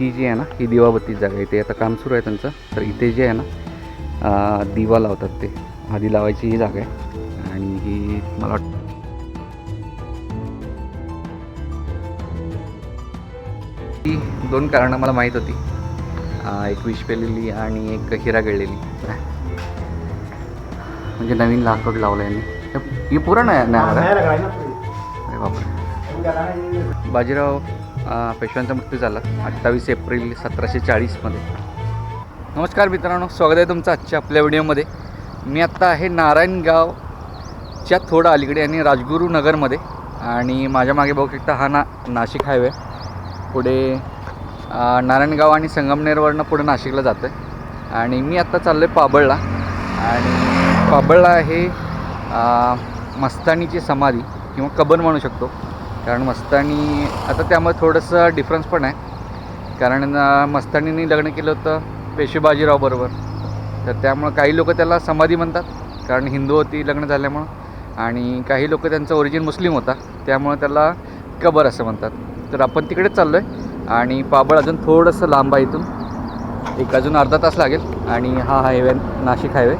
ही जी आहे ना ही दिवाबत्ती जागा आहे. इथे आता काम सुरू आहे त्यांचं. तर इथे जे आहे ना दिवा लावतात ते. आधी लावायची ही जागा आहे. आणि ही मला वाटतं ही दोन कारणं मला माहीत होती. एक विष पेलेली आणि एक हिरा गळलेली म्हणजे नवीन लाकूड लावलं यांनी. हे- पुरण आहे बापरे. बाजीराव पेशव्यांचा मृत्यू झाला अठ्ठावीस एप्रिल सतराशे चाळीसमध्ये. नमस्कार मित्रांनो स्वागत आहे तुमचं आजच्या आपल्या व्हिडिओमध्ये. मी आत्ता आहे नारायणगावच्या थोडं अलीकडे आणि राजगुरू नगरमध्ये आणि माझ्या मागे बघू शकता हा ना नाशिक हायवे. पुढे नारायणगाव आणि संगमनेरवरनं पुढे नाशिकला जातं आहे आणि मी आत्ता चाललो आहे पाबळला. आणि पाबळला आहे मस्तानीची समाधी किंवा कबन म्हणू शकतो. कारण मस्तानी आता त्यामध्ये थोडंसं डिफरन्स पण आहे. कारण मस्तानीने लग्न केलं होतं पेशवे बाजीराव बरोबर. तर त्यामुळं काही लोक त्याला समाधी म्हणतात. कारण हिंदू होती लग्न झाल्यामुळं. आणि काही लोक त्यांचा ओरिजिन मुस्लिम होता. त्यामुळं त्याला कबर असं म्हणतात. तर आपण तिकडेच चाललो आहे आणि पाबळ अजून थोडंसं लांब आहे इथून. एक अजून अर्धा तास लागेल. आणि हा हायवे नाशिक हायवे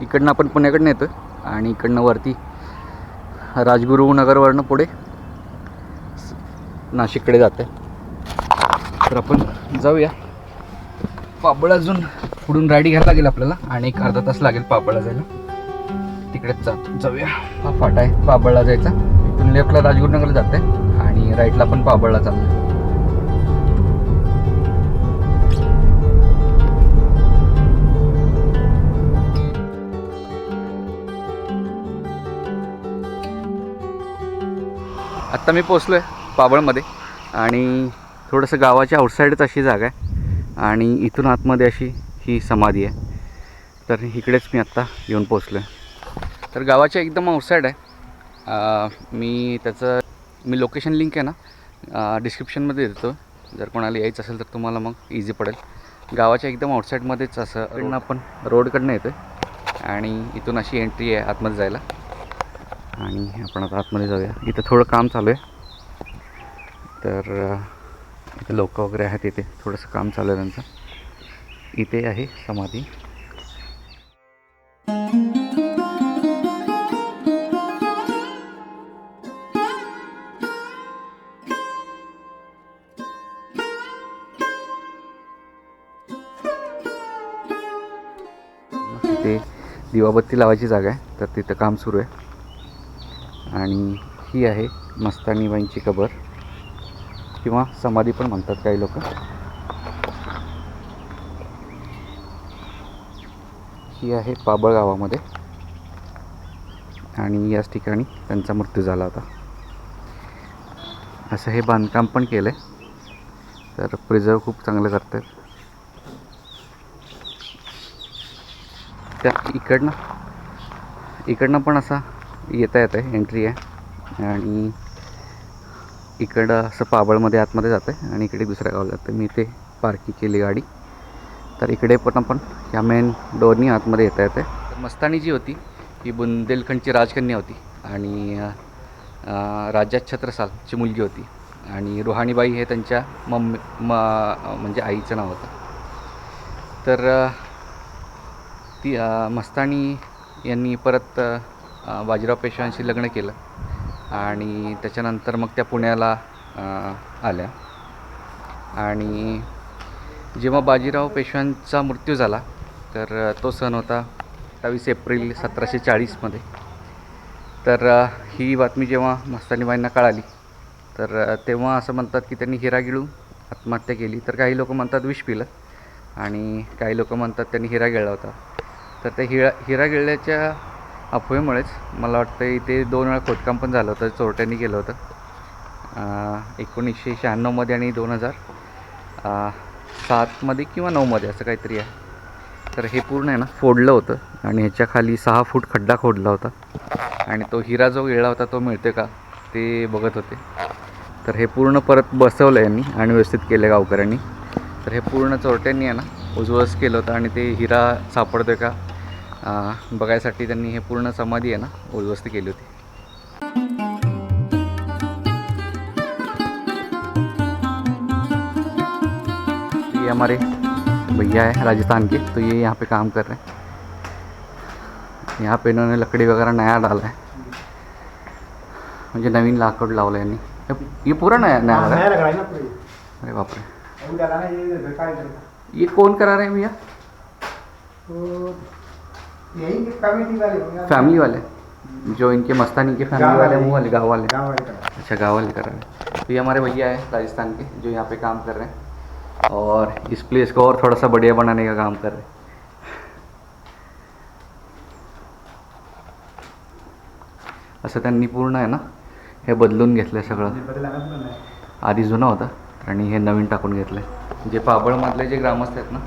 इकडनं आपण पुण्याकडनं येतो आणि इकडनं वरती राजगुरू नगरवरनं पुढे स- नाशिककडे जाते. तर आपण जाऊया. पाबळ अजून पुढून राईड घ्यायला लागेल आपल्याला आणि एक अर्धा तास लागेल पापडला जायला. तिकडेच जा जाऊया. हा फाटा आहे पाबळला जायचा. इथून लेफ्टला राजगुरुनगरला जाते आणि राईटला पण पाबळला चाललं आत्ता मी पोचलो आहे पाबळमध्ये. आणि थोडंसं गावाच्या आउटसाईडच अशी जागा आहे. आणि इथून आतमध्ये अशी ही समाधी आहे. तर इकडेच मी आत्ता येऊन पोचलो आहे तर गावाच्या एकदम आउटसाईड आहे. मी त्याचं मी लोकेशन लिंक आहे ना डिस्क्रिप्शनमध्ये देतो. जर कोणाला यायचं असेल तर तुम्हाला मग इझी पडेल. गावाच्या एकदम आउटसाईडमध्येच असं आपण रोडकडनं येतो आणि इथून अशी एंट्री आहे आतमध्ये जायला. आणि आपण आता आतमध्ये जाऊया. इथं थोडं काम चालू आहे. तर इथे लोक वगैरे आहेत इथे. थोडंसं काम चालू आहे त्यांचं इथे आहे समाधी. तिथे दिवाबत्ती लावायची जागा आहे. तर तिथं काम सुरू आहे. आणि ही आहे मस्तानीबाईंची कबर. किंवा समाधी पण म्हणतात काही लोक. ही आहे पाबळ गावामध्ये. आणि याच ठिकाणी त्यांचा मृत्यू झाला होता. असं हे बांधकाम पण केलं आहे तर प्रिझर्व खूप चांगलं करतात त्या इकडनं इकडनं पण असा येता येतं आहे एंट्री आहे. आणि इकडं असं पाबळमध्ये आतमध्ये जातं आहे आणि इकडे दुसऱ्या गावाला जातं मी ते पार्किंग केली गाडी. तर इकडे पण आपण ह्या मेन डोरनी आतमध्ये येता येते तर मस्तानी जी होती ही बुंदेलखंडची राजकन्या होती. आणि राजा छत्रसालची मुलगी होती. आणि रुहाणीबाई हे त्यांच्या मम्मी म म्हणजे आईचं नाव होतं. तर ती मस्तानी यांनी परत बाजीराव पेशव्यांशी लग्न केलं. आणि त्याच्यानंतर मग त्या पुण्याला आल्या. आणि जेव्हा बाजीराव पेशव्यांचा मृत्यू झाला तर तो सण होता अठ्ठावीस एप्रिल सतराशे चाळीसमध्ये तर ही बातमी जेव्हा मस्तानीबाईंना कळाली तर तेव्हा असं म्हणतात की त्यांनी हिरा गिळून आत्महत्या केली. तर काही लोक म्हणतात विष पिलं आणि काही लोक म्हणतात त्यांनी हिरा गिळला होता. तर त्या हिरा हिरा गिळल्याच्या अफवेमुळेच मला वाटतं इथे दोन वेळा खोदकाम पण झालं होतं चोरट्यांनी केलं होतं. एकोणीसशे शहाण्णवमध्ये आणि दोन हजार सातमध्ये किंवा नऊमध्ये असं काहीतरी आहे. तर हे पूर्ण आहे ना फोडलं होतं आणि ह्याच्या खाली सहा फूट खड्डा खोडला होता. आणि तो हिरा जो गेला होता तो मिळते का? ते बघत होते. तर हे पूर्ण परत बसवलं यांनी आणि व्यवस्थित केलं गावकऱ्यांनी. तर हे पूर्ण चोरट्यांनी आहे ना उजवस केलं होतं आणि ते हिरा सापडतोय का? बघायसाठी त्यांनी हे पूर्ण समाधी आहे ना उद्ध्वस्त केली होती. ये हमारे भैया है राजस्थान के तो ये यहाँ पे काम कर रहे हैं। यहाँ पे इन्होंने लकड़ी वगैरह नया डाला है। म्हणजे नवीन लाकूड लावलं यांनी। हे- ये पूरा नया नया लगा है? लग है अरे बापरे ये का का कौन करा रहे हैं भैया? तो यही वाले फैमिली वाले? जो इनके मस्तानी के फैमिली वाले। वो वाले गाँव वाले। गाँव वाले का अच्छा गाँव वाले कर रहे हैं। तो ये हमारे भैया है राजस्थान के जो यहाँ पे काम कर रहे हैं। और इस प्लेस को और थोड़ा सा बढ़िया बनाने का काम कर रहे हैं। असं त्यांनी पूर्ण आहे ना? हे बदलून घेतलं आहे सगळं आधी जुनं होतं आणि हे नवीन टाकून घेतलं आहे जे पाबळमधले जे ग्रामस्थ आहेत ना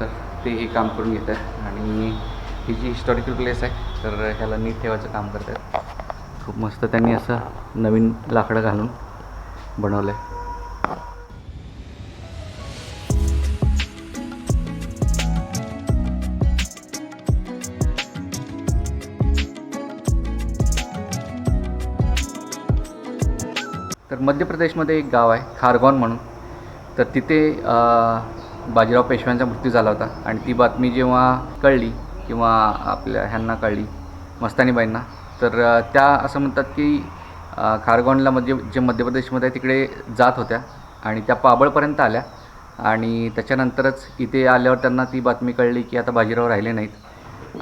तर ते हे काम करून घेत आहेत. आणि ही जी हिस्टॉरिकल प्लेस आहे तर ह्याला नीट ठेवायचं काम करत आहेत खूप मस्त त्यांनी असं नवीन लाकडं घालून बनवलं आहे तर मध्य प्रदेशमध्ये एक गाव आहे खारगॉन म्हणून. तर तिथे बाजीराव पेशव्यांचा मृत्यू झाला होता. आणि ती बातमी जेव्हा कळली किंवा आपल्या ह्यांना कळली मस्तानीबाईंना. तर त्या असं म्हणतात की अ, खारगॉनला जे मध्य प्रदेशमध्ये आहे तिकडे जात होत्या आणि त्या पाबळपर्यंत आल्या. आणि त्याच्यानंतरच इथे आल्यावर त्यांना ती बातमी कळली की आता बाजीराव राहिले नाहीत.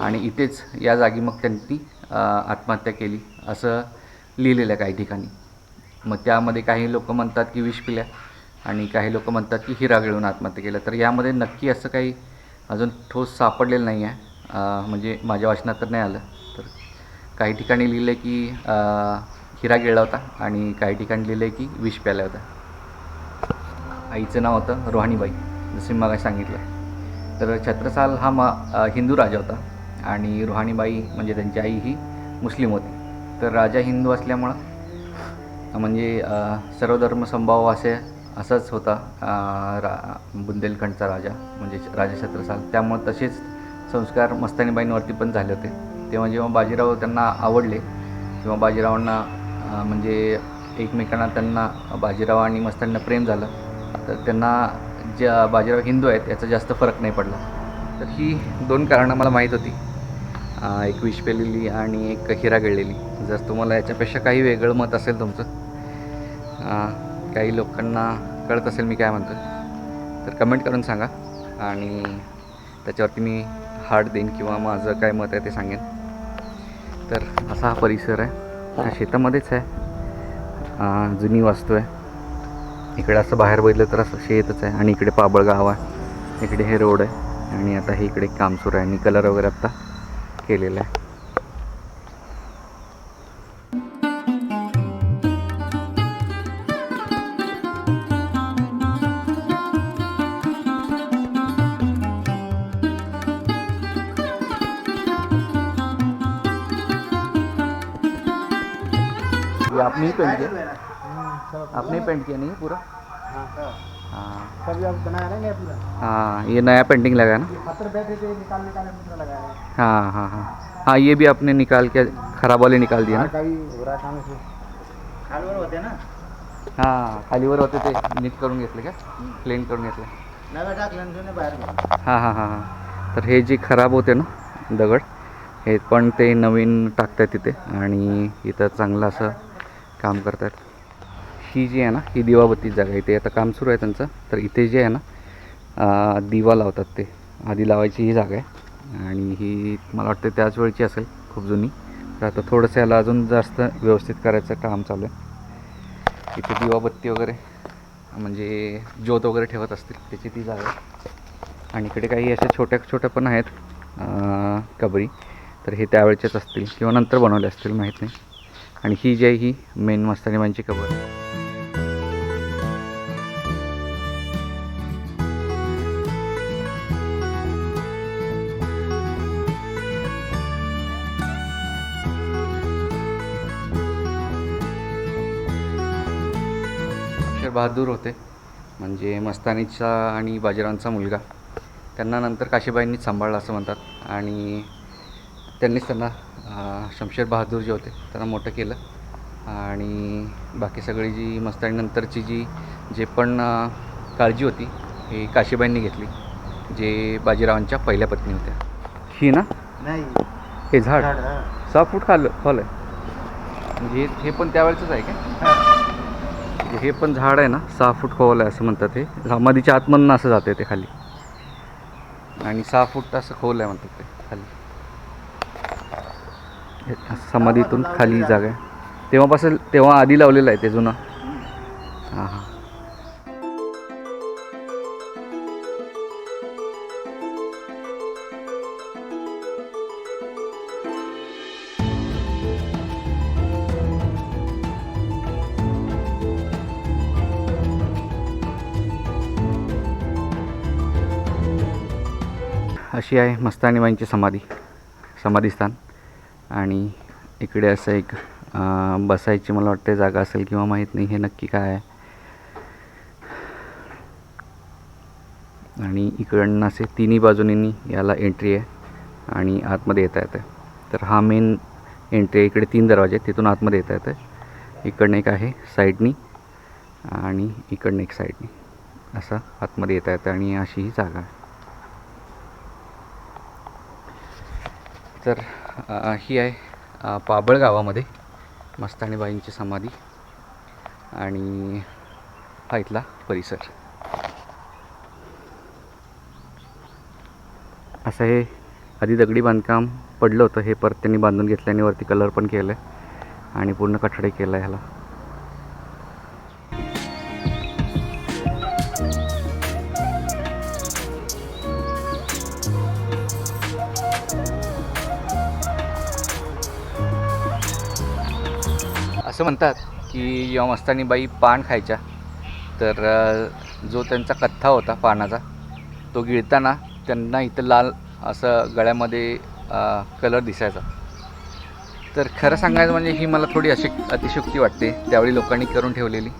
आणि इथेच या जागी मग त्यांनी आत्महत्या केली असं लिहिलेलं आहे काही ठिकाणी. मग त्यामध्ये काही लोक म्हणतात की विष पिल्या आणि काही लोक म्हणतात की हिरा गिळून आत्महत्या केल्या. तर यामध्ये नक्की असं काही अजून ठोस सापडलेलं नाही आहे. म्हणजे माझ्या वाचनात तर नाही आलं. तर काही ठिकाणी लिहिलं आहे की हिरा गिळला होता आणि काही ठिकाणी लिहिलं आहे की विष प्याला होता. आईचं नाव होतं रोहाणीबाई जसं मी मग सांगितलं. तर छत्रसाल हा मा हिंदू राजा होता आणि रोहाणीबाई म्हणजे त्यांची आई ही मुस्लिम होती. तर राजा हिंदू असल्यामुळं म्हणजे सर्व सर्वधर्म संभाव असे असाच होता रा बुंदेलखंडचा राजा म्हणजे राजा छत्रसाल. त्यामुळं तसेच संस्कार मस्तानीबाईंवरती पण झाले होते. तेव्हा जेव्हा बाजीराव त्यांना आवडले किंवा बाजीरावांना म्हणजे एकमेकांना त्यांना बाजीराव आणि मस्तानींना प्रेम झालं. तर त्यांना ज्या बाजीराव हिंदू आहेत याचा जास्त फरक नाही पडला. तर ही दोन कारणं मला माहीत होती. एक विष पेलेली आणि एक हिरा गळलेली. जर तुम्हाला याच्यापेक्षा काही वेगळं मत असेल तुमचं काही लोकांना कळत असेल मी काय म्हणतो तर कमेंट करून सांगा. आणि त्याच्यावरती मी हार्ट देईन किंवा माझं काय मत आहे ते सांगेन. तर असा हा परिसर आहे. हा. शेतामध्येच आहे. जुनी वास्तू आहे. इकडे असं बाहेर बघितलं तर असं शेतच आहे आणि इकडे पाबळ गाव आहे. इकडे हे रोड आहे आणि आता हे इकडे काम सुरू आहे. आणि कलर वगैरे आत्ता केलेला आहे. आपने ही पेंट किया। आपने ही पेंट किया नहीं पूरा? हाँ सब। अब बनाया ना नया पूरा? हाँ ये नया पेंटिंग लगा है ना? ये पत्थर बैठे थे निकाल निकाल के दूसरा लगाया है। हाँ हाँ हाँ। हाँ ये भी आपने निकाल के खराब वाले निकाल दिया ना? कभी हो रहा काम से खालवर होते ना? हां खालीवर होते ते नीट करून घेतले का प्लेन करून घेतले नव्या टाकल्यानंतर बाहेर हां हां हां हां। तर हे जे खराब होते ना दगड हे पण ते नवीन टाकतात तिथे. आणि इथं चांगलं असं काम करतात ही जी आहे ना ही दिवाबत्ती जागा इथे आता काम सुरू आहे त्यांचं. तर इथे जे आहे ना दिवा लावतात ते. आधी लावायची ही जागा आहे. आणि ही मला वाटतं त्याच वेळची असेल खूप जुनी. तर आता थोडंसं याला अजून जास्त व्यवस्थित करायचं काम चालू आहे. इथे दिवाबत्ती वगैरे म्हणजे ज्योत वगैरे ठेवत असतील त्याची ती जागा आहे. आणि इकडे काही अशा छोट्या छोट्या पण आहेत कबरी. तर हे त्यावेळचेच असतील किंवा नंतर बनवले असतील माहीत नाही. आणि ही जी आहे ही मेन मस्तानीबाईंची कबर. अक्षर बहादूर होते. म्हणजे मस्तानीचा आणि बाजीरावांचा मुलगा. त्यांना नंतर काशीबाईंनीच सांभाळलं असं म्हणतात. आणि त्यांनीच त्यांना शमशेर बहादूर जे होते त्यांना मोठं केलं. आणि बाकी सगळी जी मस्तानी नंतरची जी जे पण काळजी होती ही काशीबाईंनी घेतली जे बाजीरावांच्या पहिल्या पत्नी होत्या. ही ना? नाही. हे झाड? हा. सहा फूट खाल खोल आहे. म्हणजे हे- हे पण त्यावेळेचंच आहे का? हा. म्हणजे हे पण झाड आहे ना सहा फूट खोल आहे असं म्हणतात ते समाधीच्या आतमधनं असं जाते ते खाली. आणि सहा फूट असं खोल आहे म्हणतात ते खाली. हे समाधीतून खाली जागा आहे. तेव्हापासून तेव्हा आधी लावलेलं आहे ते जुनं. हां हां. अशी आहे मस्तानीबाईंची समाधी. समाधीस्थान. आणि इकडे असं एक बसायची मला वाटते जागा असेल किंवा माहीत नाही हे नक्की काय आहे. आणि इकडनं असे तिन्ही बाजूनी याला एंट्री आहे आणि आतमध्ये येता येतं तर हा मेन एंट्री आहे. इकडे तीन दरवाजे आहेत. तिथून आतमध्ये येता येतं इकडनं एक आहे साईडनी आणि इकडनं एक साईडनी असा आतमध्ये येता येतं आणि अशी ही जागा आहे. तर ही आहे पाबळ गावामध्ये मस्तानीबाईंची समाधी आणि हा इथला परिसर. असं हे आधी दगडी बांधकाम पडलं होतं हे परत त्यांनी बांधून घेतलं आणि वरती कलर पण केलं आहे आणि पूर्ण कठडे केलं आहे ह्याला. असं म्हणतात की जेव्हा मस्तानीबाई पान खायच्या. तर जो त्यांचा कथ्था होता पानाचा तो गिळताना त्यांना इथं लाल असं गळ्यामध्ये कलर दिसायचा. तर खरं सांगायचं म्हणजे ही मला थोडी अशी अतिशुक्ती वाटते. त्यावेळी लोकांनी करून ठेवलेली.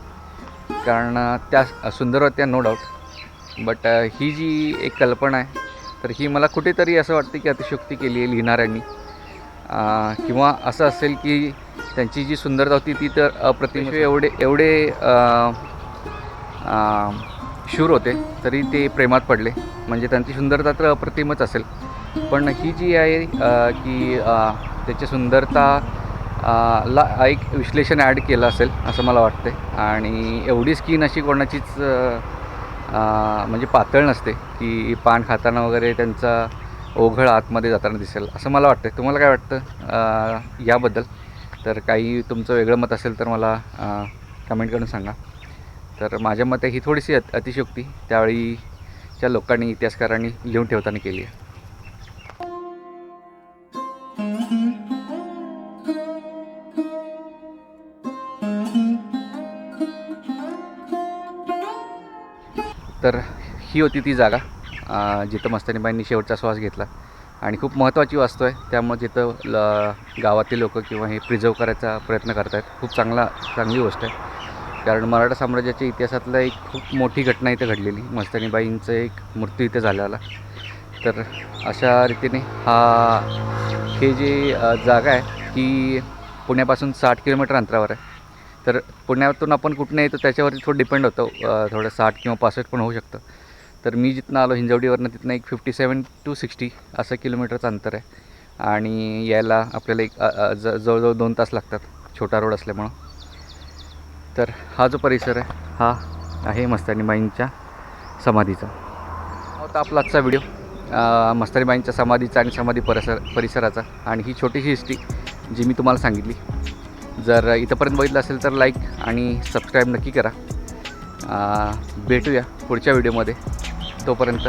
कारण त्या सुंदर होत्या नो डाऊट बट ही जी एक कल्पना आहे तर ही मला कुठेतरी असं वाटते की अतिशुक्ती केली आहे लिहिणाऱ्यांनी. किंवा असं असेल की त्यांची जी सुंदरता होती ती तर अप्रतिम एवढे एवढे शूर होते तरी ते प्रेमात पडले. म्हणजे त्यांची सुंदरता तर अप्रतिमच असेल. पण ही जी आहे की त्याची सुंदरता ला एक विश्लेषण ॲड केलं असेल असं मला वाटते आणि एवढी स्किन अशी कोणाचीच म्हणजे पातळ नसते की पान खाताना वगैरे त्यांचा ओघळ आतमध्ये जाताना दिसेल असं मला वाटतं तुम्हाला काय वाटतं याबद्दल? तर काही तुमचं वेगळं मत असेल तर मला कमेंट करून सांगा. तर माझ्या मते ही थोडीशी अत अतिशयोक्ती त्यावेळीच्या लोकांनी इतिहासकारांनी लिहून ठेवताना केली आहे. तर ही होती ती जागा जिथं मस्तानीबाईंनी शेवटचा श्वास घेतला. आणि खूप महत्त्वाची वास्तू आहे. त्यामुळे तिथं ल गावातील लोक किंवा हे प्रिझर्व करायचा प्रयत्न करत आहेत खूप चांगला चांगली गोष्ट आहे. कारण मराठा साम्राज्याच्या इतिहासातलं एक खूप मोठी घटना इथं घडलेली. मस्तानीबाईंचं एक मृत्यू इथं झालेला. तर अशा रीतीने हा हे जी जागा आहे ती पुण्यापासून साठ किलोमीटर अंतरावर आहे. तर पुण्यातून आपण कुठनं येतो त्याच्यावरती थोडं डिपेंड होतं. थोडं साठ किंवा पासष्ट पण होऊ शकतं. तर मी जिथनं आलो हिंजवडीवरनं तिथनं एक फिफ्टी सेवन टू सिक्स्टी असं किलोमीटरचं अंतर आहे. आणि यायला आपल्याला एक ज जवळजवळ दोन तास लागतात छोटा रोड असल्यामुळं. तर हा जो परिसर आहे हा आहे मस्तानीबाईंच्या समाधीचा. होता आपला आजचा व्हिडिओ. मस्तानीबाईंच्या समाधीचा आणि समाधी परिसर परिसराचा. आणि ही छोटीशी हिस्ट्री जी मी तुम्हाला सांगितली. जर इथंपर्यंत बघितलं असेल तर लाईक आणि सबस्क्राईब नक्की करा. भेटूया पुढच्या व्हिडिओमध्ये. तोपर्यंत